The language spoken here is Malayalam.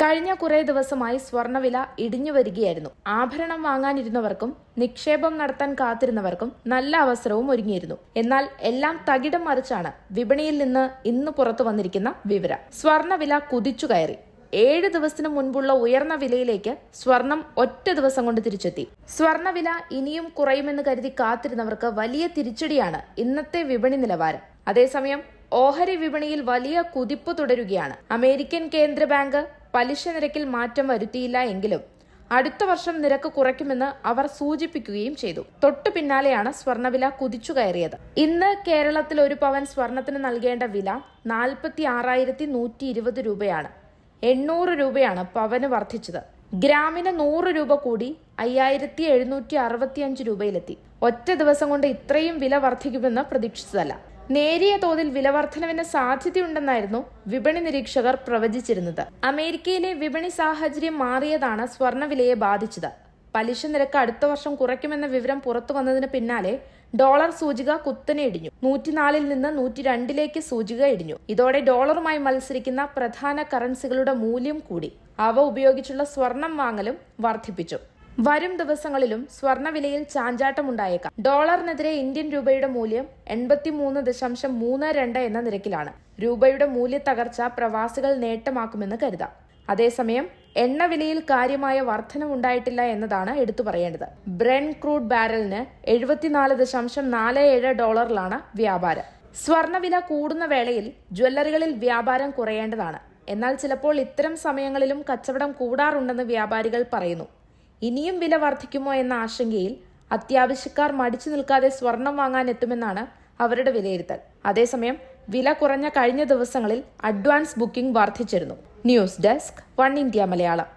കഴിഞ്ഞ കുറേ ദിവസമായി സ്വർണവില ഇടിഞ്ഞു വരികയായിരുന്നു. ആഭരണം വാങ്ങാനിരുന്നവർക്കും നിക്ഷേപം നടത്താൻ കാത്തിരുന്നവർക്കും നല്ല അവസരവും ഒരുങ്ങിയിരുന്നു. എന്നാൽ എല്ലാം തകിടം മറിച്ചാണ് വിപണിയിൽ നിന്ന് ഇന്ന് പുറത്തു വന്നിരിക്കുന്ന വിവരം. സ്വർണവില കുതിച്ചു കയറി. ഏഴ് ദിവസത്തിന് മുൻപുള്ള ഉയർന്ന വിലയിലേക്ക് സ്വർണം ഒറ്റ ദിവസം കൊണ്ട് തിരിച്ചെത്തി. സ്വർണവില ഇനിയും കുറയുമെന്ന് കരുതി കാത്തിരുന്നവർക്ക് വലിയ തിരിച്ചടിയാണ് ഇന്നത്തെ വിപണി നിലവാരം. അതേസമയം ഓഹരി വിപണിയിൽ വലിയ കുതിപ്പ് തുടരുകയാണ്. അമേരിക്കൻ കേന്ദ്ര ബാങ്ക് പലിശ നിരക്കിൽ മാറ്റം വരുത്തിയില്ല എങ്കിലും അടുത്ത വർഷം നിരക്ക് കുറയ്ക്കുമെന്ന് അവർ സൂചിപ്പിക്കുകയും ചെയ്തു. തൊട്ടു പിന്നാലെയാണ് സ്വർണവില കുതിച്ചു കയറിയത്. ഇന്ന് കേരളത്തിൽ ഒരു പവൻ സ്വർണത്തിന് നൽകേണ്ട വില നാൽപ്പത്തി ആറായിരത്തി നൂറ്റി ഇരുപത് രൂപയാണ്. എണ്ണൂറ് രൂപയാണ് പവന് വർദ്ധിച്ചത്. ഗ്രാമിന് നൂറ് രൂപ കൂടി അയ്യായിരത്തി എഴുന്നൂറ്റി അറുപത്തിയഞ്ച് രൂപയിലെത്തി. ഒറ്റ ദിവസം കൊണ്ട് ഇത്രയും വില വർദ്ധിക്കുമെന്ന് പ്രതീക്ഷിച്ചതല്ല. നേരിയ തോതിൽ വിലവർദ്ധനവിന് സാധ്യതയുണ്ടെന്നായിരുന്നു വിപണി നിരീക്ഷകർ പ്രവചിച്ചിരുന്നത്. അമേരിക്കയിലെ വിപണി സാഹചര്യം മാറിയതാണ് സ്വർണവിലയെ ബാധിച്ചത്. പലിശ നിരക്ക് അടുത്ത വർഷം കുറയ്ക്കുമെന്ന വിവരം പുറത്തു വന്നതിന് പിന്നാലെ ഡോളർ സൂചിക കുത്തനെ ഇടിഞ്ഞു. നൂറ്റിനാലിൽ നിന്ന് നൂറ്റി രണ്ടിലേക്ക് സൂചിക ഇടിഞ്ഞു. ഇതോടെ ഡോളറുമായി മത്സരിക്കുന്ന പ്രധാന കറൻസികളുടെ മൂല്യം കൂടി. അവ ഉപയോഗിച്ചുള്ള സ്വർണം വാങ്ങലും വർദ്ധിപ്പിച്ചു. വരും ദിവസങ്ങളിലും സ്വർണവിലയിൽ ചാഞ്ചാട്ടമുണ്ടായേക്കാം. ഡോളറിനെതിരെ ഇന്ത്യൻ രൂപയുടെ മൂല്യം എൺപത്തിമൂന്ന് ദശാംശം മൂന്ന് രണ്ട് എന്ന നിരക്കിലാണ്. രൂപയുടെ മൂല്യ തകർച്ച പ്രവാസികൾ നേട്ടമാക്കുമെന്ന് കരുതാം. അതേസമയം എണ്ണവിലയിൽ കാര്യമായ വർധനമുണ്ടായിട്ടില്ല എന്നതാണ് എടുത്തു പറയേണ്ടത്. ബ്രെൻ ക്രൂഡ് ബാരലിന് എഴുപത്തിനാല് ദശാംശം നാല് ഏഴ് ഡോളറിലാണ് വ്യാപാരം. സ്വർണവില കൂടുന്ന വേളയിൽ ജ്വല്ലറികളിൽ വ്യാപാരം കുറയേണ്ടതാണ്. എന്നാൽ ചിലപ്പോൾ ഇത്തരം സമയങ്ങളിലും കച്ചവടം കൂടാറുണ്ടെന്ന് വ്യാപാരികൾ പറയുന്നു. ഇനിയും വില വർദ്ധിക്കുമോ എന്ന ആശങ്കയിൽ അത്യാവശ്യക്കാർ മടിച്ചു നിൽക്കാതെ സ്വർണം വാങ്ങാൻ എത്തുമെന്നാണ് അവരുടെ വിലയിരുത്തൽ. അതേസമയം വില കുറഞ്ഞ കഴിഞ്ഞ ദിവസങ്ങളിൽ advance booking വർദ്ധിച്ചിരുന്നു. News desk one India Malayalam.